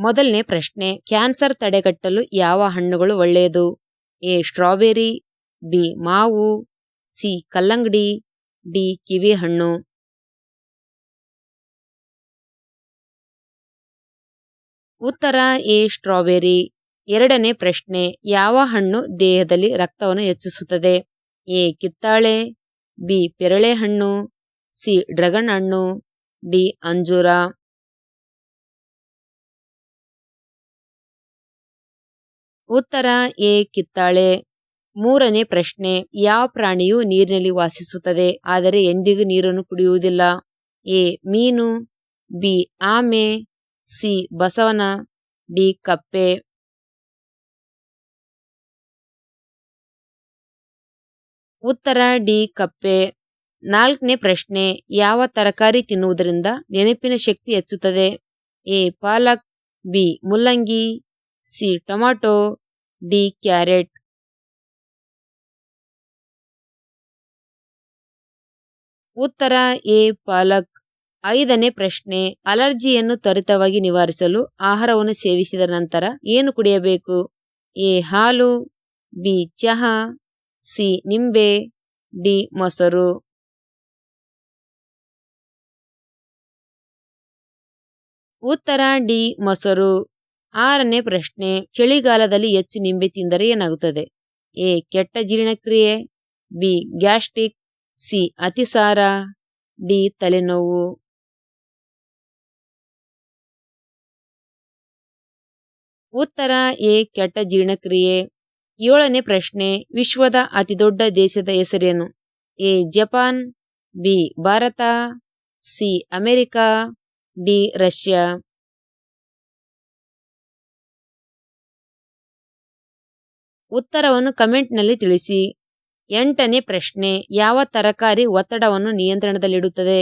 ಮೊದಲನೇ ಪ್ರಶ್ನೆ, ಕ್ಯಾನ್ಸರ್ ತಡೆಗಟ್ಟಲು ಯಾವ ಹಣ್ಣುಗಳು ಒಳ್ಳೆಯದು? ಎ, ಸ್ಟ್ರಾಬೆರಿ, ಬಿ, ಮಾವು, ಸಿ, ಕಲ್ಲಂಗಡಿ, ಡಿ, ಕಿವಿ ಹಣ್ಣು. ಉತ್ತರ, ಎ, ಸ್ಟ್ರಾಬೆರಿ. ಎರಡನೇ ಪ್ರಶ್ನೆ, ಯಾವ ಹಣ್ಣು ದೇಹದಲ್ಲಿ ರಕ್ತವನ್ನು ಹೆಚ್ಚಿಸುತ್ತದೆ? ಎ, ಕಿತ್ತಾಳೆ, ಬಿ, ಪೆರಳೆ ಹಣ್ಣು, ಸಿ ಡ್ರಗನ್ ಹಣ್ಣು, ಡಿ, ಅಂಜೂರ. ಉತ್ತರ ಎ ಕಿತ್ತಾಳೆ. ಮೂರನೇ ಪ್ರಶ್ನೆ, ಯಾವ ಪ್ರಾಣಿಯು ನೀರಿನಲ್ಲಿ ವಾಸಿಸುತ್ತದೆ? ಆದರೆ ಎಂದಿಗೂ ನೀರನ್ನು ಕುಡಿಯುವುದಿಲ್ಲ. ಎ, ಮೀನು. ಬಿ, ಆಮೆ. ಸಿ, ಬಸವನ. ಡಿ, ಕಪ್ಪೆ. ಉತ್ತರ ಡಿ, ಕಪ್ಪೆ. ನಾಲ್ಕನೇ ಪ್ರಶ್ನೆ, ಯಾವ ತರಕಾರಿ ತಿನ್ನುವುದರಿಂದ ನೆನಪಿನ ಶಕ್ತಿ ಹೆಚ್ಚುತ್ತದೆ? ಎ, ಪಾಲಕ್. ಬಿ, ಮುಲ್ಲಂಗಿ. C, tomato. D carrot. ಉತ್ತರ ಎ ಪಾಲಕ್. ಐದನೇ ಪ್ರಶ್ನೆ, ಅಲರ್ಜಿಯನ್ನು ತ್ವರಿತವಾಗಿ ನಿವಾರಿಸಲು ಆಹಾರವನ್ನು ಸೇವಿಸಿದ ನಂತರ ಏನು ಕುಡಿಯಬೇಕು? ಎ ಹಾಲು, ಬಿ ಚಹಾ, ಸಿ ನಿಂಬೆ, ಡಿ ಮೊಸರು. ಉತ್ತರ ಡಿ ಮೊಸರು. ಆರನೇ ಪ್ರಶ್ನೆ, ಚಳಿಗಾಲದಲ್ಲಿ ಹೆಚ್ಚು ನಿಂಬೆ ತಿಂದರೆ ಏನಾಗುತ್ತದೆ? ಎ, ಕೆಟ್ಟ ಜೀರ್ಣಕ್ರಿಯೆ, ಬಿ, ಗ್ಯಾಸ್ಟ್ರಿಕ್, ಸಿ, ಅತಿಸಾರ, ಡಿ, ತಲೆನೋವು. ಉತ್ತರ, ಎ, ಕೆಟ್ಟ ಜೀರ್ಣಕ್ರಿಯೆ. ಏಳನೇ ಪ್ರಶ್ನೆ, ವಿಶ್ವದ ಅತಿದೊಡ್ಡ ದೇಶದ ಹೆಸರೇನು? A, Japan, B, Bharat, C, America, D, Russia. ಉತ್ತರವನ್ನು ಕಮೆಂಟ್ನಲ್ಲಿ ತಿಳಿಸಿ. ಎಂಟನೇ ಪ್ರಶ್ನೆ, ಯಾವ ತರಕಾರಿ ಒತ್ತಡವನ್ನು ನಿಯಂತ್ರಣದಲ್ಲಿಡುತ್ತದೆ?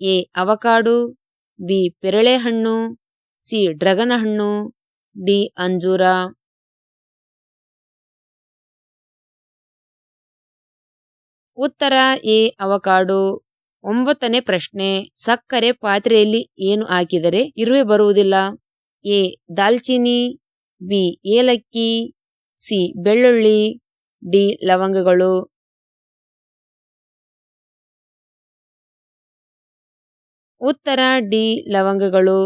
ಎ, ಅವಕಾಡು, ಬಿ, ಪೆರಳೆಹಣ್ಣು, ಸಿ ಡ್ರಗನ ಹಣ್ಣು ಡಿ, ಅಂಜೂರ. ಉತ್ತರ, ಎ, ಅವಕಾಡು. ಒಂಬತ್ತನೇ ಪ್ರಶ್ನೆ, ಸಕ್ಕರೆ ಪಾತ್ರೆಯಲ್ಲಿ ಏನು ಹಾಕಿದರೆ ಇರುವೆ ಬರುವುದಿಲ್ಲ? ಎ, ದಾಲ್ಚಿನಿ, ಬಿ, ಏಲಕ್ಕಿ ಸಿ, ಬೆಳ್ಳುಳ್ಳಿ, ಡಿ, ಲವಂಗಗಳು. ಉತ್ತರ, ಡಿ, ಲವಂಗಗಳು.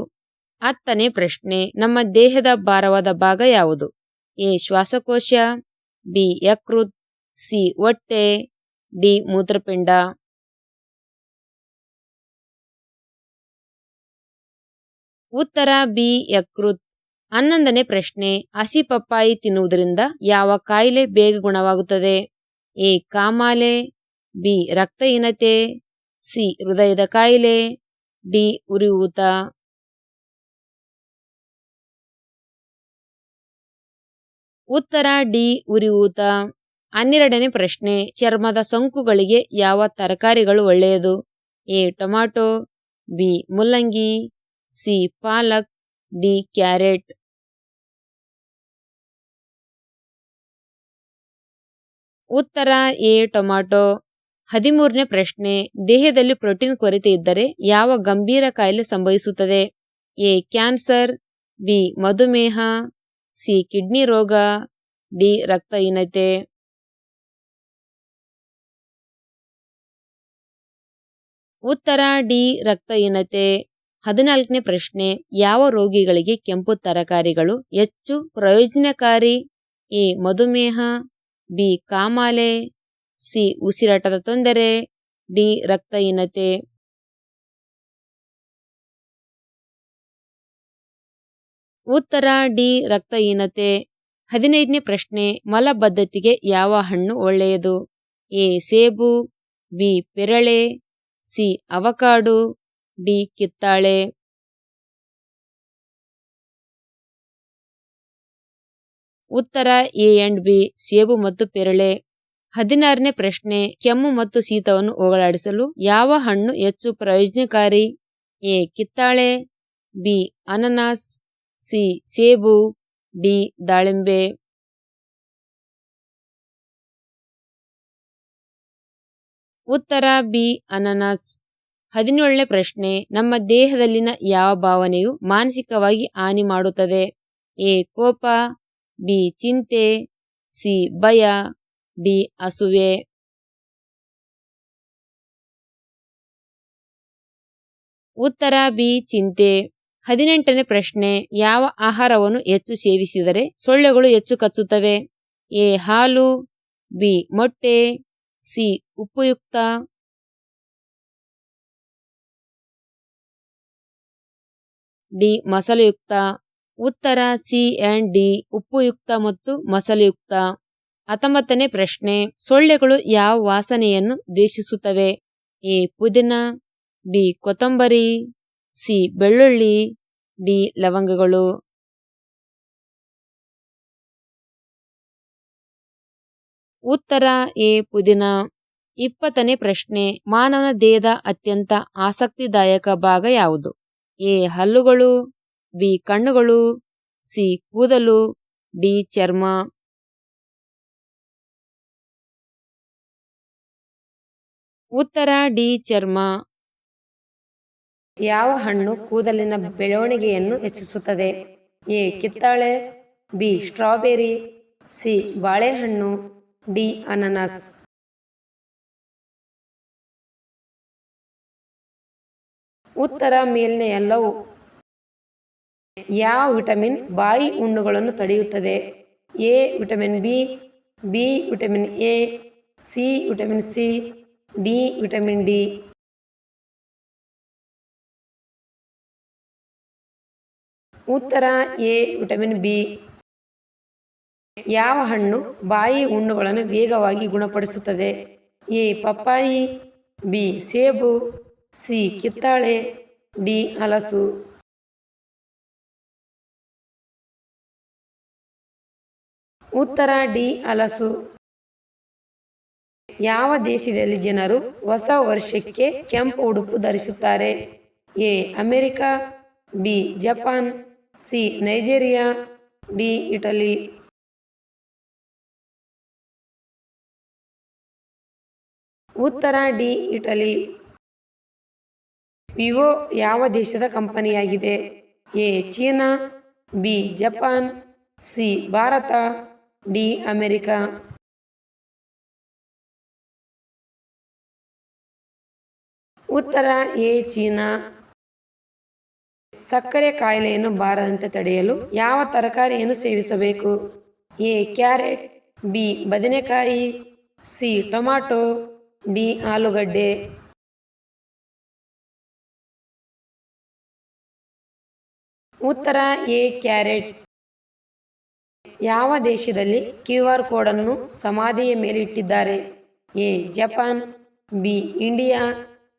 ಹತ್ತನೇ ಪ್ರಶ್ನೆ, ನಮ್ಮ ದೇಹದ ಭಾರವಾದ ಭಾಗ ಯಾವುದು? ಎ, ಶ್ವಾಸಕೋಶ, ಬಿ, ಯಕೃತ್, ಸಿ, ಹೊಟ್ಟೆ, ಡಿ, ಮೂತ್ರಪಿಂಡ. ಉತ್ತರ, ಬಿ, ಯಕೃತ್. ಹನ್ನೊಂದನೇ ಪ್ರಶ್ನೆ, ಹಸಿ ಪಪ್ಪಾಯಿ ತಿನ್ನುವುದರಿಂದ ಯಾವ ಕಾಯಿಲೆ ಬೇಗ ಗುಣವಾಗುತ್ತದೆ? ಎ, ಕಾಮಾಲೆ, ಬಿ, ರಕ್ತಹೀನತೆ, ಸಿ, ಹೃದಯದ ಕಾಯಿಲೆ, ಡಿ, ಉರಿಯೂತ. ಉತ್ತರ, ಡಿ, ಉರಿಯೂತ. ಹನ್ನೆರಡನೇ ಪ್ರಶ್ನೆ, ಚರ್ಮದ ಸೋಂಕುಗಳಿಗೆ ಯಾವ ತರಕಾರಿಗಳು ಒಳ್ಳೆಯದು? ಎ, ಟೊಮಾಟೊ, ಬಿ, ಮುಲ್ಲಂಗಿ, ಸಿ, ಪಾಲಕ್. D carrot. ಉತ್ತರ, ಎ, ಟೊಮಾಟೊ. ಹದಿಮೂರನೇ ಪ್ರಶ್ನೆ, ದೇಹದಲ್ಲಿ ಪ್ರೋಟೀನ್ ಕೊರತೆ ಇದ್ದರೆ ಯಾವ ಗಂಭೀರ ಕಾಯಿಲೆ ಸಂಭವಿಸುತ್ತದೆ? ಎ, ಕ್ಯಾನ್ಸರ್, ಬಿ, ಮಧುಮೇಹ, ಸಿ, ಕಿಡ್ನಿ ರೋಗ, ಡಿ, ರಕ್ತಹೀನತೆ. ಉತ್ತರ, ಡಿ, ರಕ್ತಹೀನತೆ. ಹದಿನಾಲ್ಕನೇ ಪ್ರಶ್ನೆ, ಯಾವ ರೋಗಿಗಳಿಗೆ ಕೆಂಪು ತರಕಾರಿಗಳು ಹೆಚ್ಚು ಪ್ರಯೋಜನಕಾರಿ? ಎ, ಮಧುಮೇಹ, ಬಿ, ಕಾಮಾಲೆ, ಸಿ, ಉಸಿರಾಟದ ತೊಂದರೆ, ಡಿ, ರಕ್ತಹೀನತೆ. ಉತ್ತರ, ಡಿ, ರಕ್ತಹೀನತೆ. ಹದಿನೈದನೇ ಪ್ರಶ್ನೆ, ಮಲಬದ್ಧತೆಗೆ ಯಾವ ಹಣ್ಣು ಒಳ್ಳೆಯದು? ಎ, ಸೇಬು, ಬಿ, ಪೆರಳೆ, ಸಿ, ಅವಕಾಡು. ಡಿ ಕಿತ್ತಾಳೆ. ಉತ್ತರ ಎ ಅಂಡ್ ಬಿ, ಸೇಬು ಮತ್ತು ಪೆರಳೆ. ಹದಿನಾರನೇ ಪ್ರಶ್ನೆ, ಕೆಮ್ಮು ಮತ್ತು ಶೀತವನ್ನು ಹೋಗಲಾಡಿಸಲು ಯಾವ ಹಣ್ಣು ಹೆಚ್ಚು ಪ್ರಯೋಜನಕಾರಿ? ಎ, ಕಿತ್ತಾಳೆ, ಬಿ, ಅನನಾಸ್, ಸಿ, ಸೇಬು, ಡಿ, ದಾಳಿಂಬೆ. ಉತ್ತರ ಬಿ, ಅನನಾಸ್. ಹದಿನೇಳನೇ ಪ್ರಶ್ನೆ, ನಮ್ಮ ದೇಹದಲ್ಲಿನ ಯಾವ ಭಾವನೆಯು ಮಾನಸಿಕವಾಗಿ ಹಾನಿ ಮಾಡುತ್ತದೆ? ಎ, ಕೋಪ, ಬಿ, ಚಿಂತೆ, ಸಿ, ಭಯ, ಡಿ ಅಸುವೆ ಉತ್ತರ, ಬಿ, ಚಿಂತೆ. ಹದಿನೆಂಟನೇ ಪ್ರಶ್ನೆ, ಯಾವ ಆಹಾರವನ್ನು ಹೆಚ್ಚು ಸೇವಿಸಿದರೆ ಸೊಳ್ಳೆಗಳು ಹೆಚ್ಚು ಕಚ್ಚುತ್ತವೆ? ಎ, ಹಾಲು, ಬಿ, ಮೊಟ್ಟೆ, ಸಿ, ಉಪಯುಕ್ತ. ಡಿ ಮಸಾಲೆಯುಕ್ತ, ಉತ್ತರ ಸಿ ಅಂಡ್ ಡಿ ಉಪ್ಪುಯುಕ್ತ ಮತ್ತು ಮಸಾಲೆಯುಕ್ತ. ಹತ್ತೊಂಬತ್ತನೇ ಪ್ರಶ್ನೆ, ಸೊಳ್ಳೆಗಳು ಯಾವ ವಾಸನೆಯನ್ನು ದ್ವೇಷಿಸುತ್ತವೆ? ಎ. ಪುದೀನ, ಬಿ. ಕೊತ್ತಂಬರಿ, ಸಿ. ಬೆಳ್ಳುಳ್ಳಿ, ಡಿ. ಲವಂಗಗಳು. ಉತ್ತರ ಎ. ಪುದೀನ. ಇಪ್ಪತ್ತನೇ ಪ್ರಶ್ನೆ, ಮಾನವನ ದೇಹದ ಅತ್ಯಂತ ಆಸಕ್ತಿದಾಯಕ ಭಾಗ ಯಾವುದು? ಎ ಹಲ್ಲುಗಳು, ಬಿ ಕಣ್ಣುಗಳು, ಸಿ ಕೂದಲು, ಡಿ ಚರ್ಮ. ಉತ್ತರ, ಡಿ ಚರ್ಮ. ಯಾವ ಹಣ್ಣು ಕೂದಲಿನ ಬೆಳವಣಿಗೆಯನ್ನು ಹೆಚ್ಚಿಸುತ್ತದೆ? ಎ ಕಿತ್ತಾಳೆ, ಬಿ ಸ್ಟ್ರಾಬೆರಿ, ಸಿ ಬಾಳೆಹಣ್ಣು, ಡಿ ಅನನಸ್. ಉತ್ತರ ಮೇಲಿನ ಯಾವ ವಿಟಮಿನ್ ಬಾಯಿ ಹುಣ್ಣುಗಳನ್ನು ತಡೆಯುತ್ತದೆ? A vitamin B B vitamin A, C vitamin C, D vitamin D. ಉತ್ತರ ಎ ವಿಟಮಿನ್ ಬಿ. ಯಾವ ಹಣ್ಣು ಬಾಯಿ ಹುಣ್ಣುಗಳನ್ನು ವೇಗವಾಗಿ ಗುಣಪಡಿಸುತ್ತದೆ? ಎ ಪಪ್ಪಾಯಿ, ಬಿ ಸೇಬು ಸಿ ಕಿತ್ತಾಳೆ ಡಿ. ಹಲಸು. ಉತ್ತರ, ಡಿ. ಹಲಸು. ಯಾವ ದೇಶದಲ್ಲಿ ಜನರು ಹೊಸ ವರ್ಷಕ್ಕೆ ಕೆಂಪು ಉಡುಪು ಧರಿಸುತ್ತಾರೆ? A. America, B. Japan, C. Nigeria, D. Italy. ಉತ್ತರ, ಡಿ. ಇಟಲಿ. ವಿವೋ ಯಾವ ದೇಶದ ಕಂಪನಿಯಾಗಿದೆ? A, China, B, Japan, C, Bharat, D, America. ಉತ್ತರ, ಎ, ಚೀನಾ. ಸಕ್ಕರೆ ಕಾಯಿಲೆಯನ್ನು ಬಾರದಂತೆ ತಡೆಯಲು ಯಾವ ತರಕಾರಿಯನ್ನು ಸೇವಿಸಬೇಕು? ಎ, ಕ್ಯಾರೆಟ್, ಬಿ, ಬದನೆಕಾಯಿ, ಸಿ, ಟೊಮಾಟೊ, ಡಿ, ಆಲೂಗಡ್ಡೆ. ಉತ್ತರ ಎ ಕ್ಯಾರೆಟ್. ಯಾವ ದೇಶದಲ್ಲಿ ಕ್ಯೂ ಆರ್ ಕೋಡನ್ನು ಸಮಾಧಿಯ ಮೇಲೆ ಇಟ್ಟಿದ್ದಾರೆ? A Japan, B India,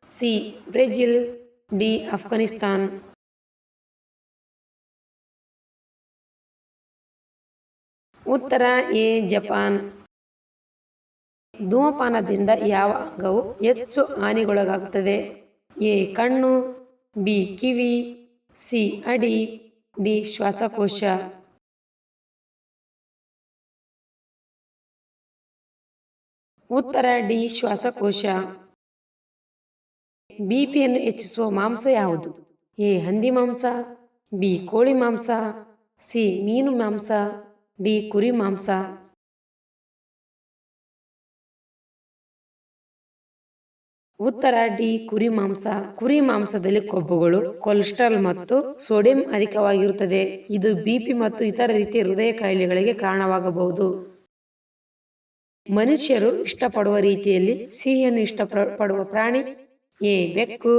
C Brazil, D Afghanistan ಉತ್ತರ ಎ ಜಪಾನ್. ಧೂಮಪಾನದಿಂದ ಯಾವ ಅಂಗವು ಹೆಚ್ಚು ಹಾನಿಗೊಳಗಾಗುತ್ತದೆ? ಎ ಕಣ್ಣು, ಬಿ ಕಿವಿ ಸಿ, ಅಡಿ, ಡಿ, ಶ್ವಾಸಕೋಶ. ಉತ್ತರ, ಡಿ, ಶ್ವಾಸಕೋಶ. ಬಿಪಿಯನ್ನು ಹೆಚ್ಚಿಸುವ ಮಾಂಸ ಯಾವುದು? ಎ, ಹಂದಿ ಮಾಂಸ, ಬಿ, ಕೋಳಿ ಮಾಂಸ, ಸಿ, ಮೀನು ಮಾಂಸ, ಡಿ, ಕುರಿ ಮಾಂಸ. ಉತ್ತರ ಡಿ ಕುರಿ ಮಾಂಸ. ಕುರಿ ಮಾಂಸದಲ್ಲಿ ಕೊಬ್ಬುಗಳು, ಕೊಲೆಸ್ಟ್ರಾಲ್ ಮತ್ತು ಸೋಡಿಯಂ ಅಧಿಕವಾಗಿರುತ್ತದೆ. ಇದು ಬಿಪಿ ಮತ್ತು ಇತರ ರೀತಿಯ ಹೃದಯ ಕಾಯಿಲೆಗಳಿಗೆ ಕಾರಣವಾಗಬಹುದು. ಮನುಷ್ಯರು ಇಷ್ಟಪಡುವ ರೀತಿಯಲ್ಲಿ ಸಿಹಿಯನ್ನು ಇಷ್ಟಪಡುವ ಪ್ರಾಣಿ ಎ ಬೆಕ್ಕು,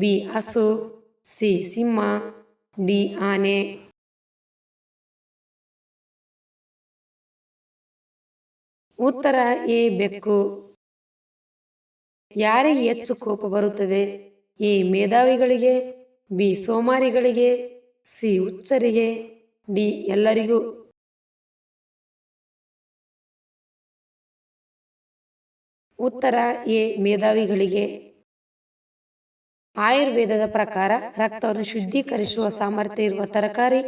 ಬಿ ಹಸು, ಸಿ ಸಿಂಹ, ಡಿ ಆನೆ. ಉತ್ತರ ಎ ಬೆಕ್ಕು. ಯಾರಿಗೆ ಹೆಚ್ಚು ಕೋಪ ಬರುತ್ತದೆ? ಎ ಮೇಧಾವಿಗಳಿಗೆ, ಬಿ ಸೋಮಾರಿಗಳಿಗೆ, ಸಿ ಹುಚ್ಚರಿಗೆ, ಡಿ ಎಲ್ಲರಿಗೂ. ಉತ್ತರ, ಎ ಮೇಧಾವಿಗಳಿಗೆ. ಆಯುರ್ವೇದದ ಪ್ರಕಾರ ರಕ್ತವನ್ನು ಶುದ್ಧೀಕರಿಸುವ ಸಾಮರ್ಥ್ಯ ಇರುವ ತರಕಾರಿ,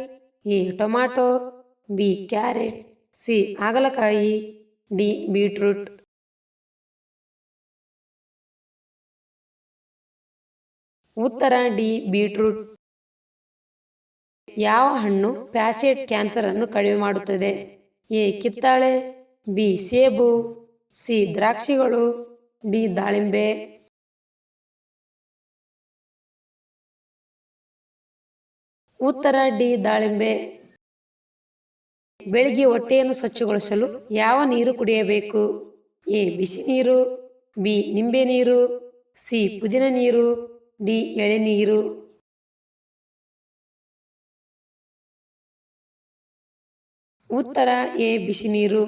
A tomato, B carrot, C ಹಾಗಲಕಾಯಿ, ಡಿ ಬೀಟ್ರೂಟ್. ಉತ್ತರ ಡಿ, ಬೀಟ್ರೂಟ್. ಯಾವ ಹಣ್ಣು ಪ್ಯಾಸೆಟ್ ಕ್ಯಾನ್ಸರ್ ಅನ್ನು ಕಡಿಮೆ ಮಾಡುತ್ತದೆ? ಎ, ಕಿತ್ತಾಳೆ, ಬಿ, ಸೇಬು, ಸಿ, ದ್ರಾಕ್ಷಿಗಳು, ಡಿ, ದಾಳಿಂಬೆ. ಉತ್ತರ ಡಿ, ದಾಳಿಂಬೆ. ಬೆಳಿಗ್ಗೆ ಹೊಟ್ಟೆಯನ್ನು ಸ್ವಚ್ಛಗೊಳಿಸಲು ಯಾವ ನೀರು ಕುಡಿಯಬೇಕು? ಎ, ಬಿಸಿ ನೀರು, ಬಿ, ನಿಂಬೆ ನೀರು, ಸಿ, ಪುದಿನ ನೀರು. ಡಿ ಎಳೆನೀರು ಉತ್ತರ ಎ ಬಿಸಿ ನೀರು.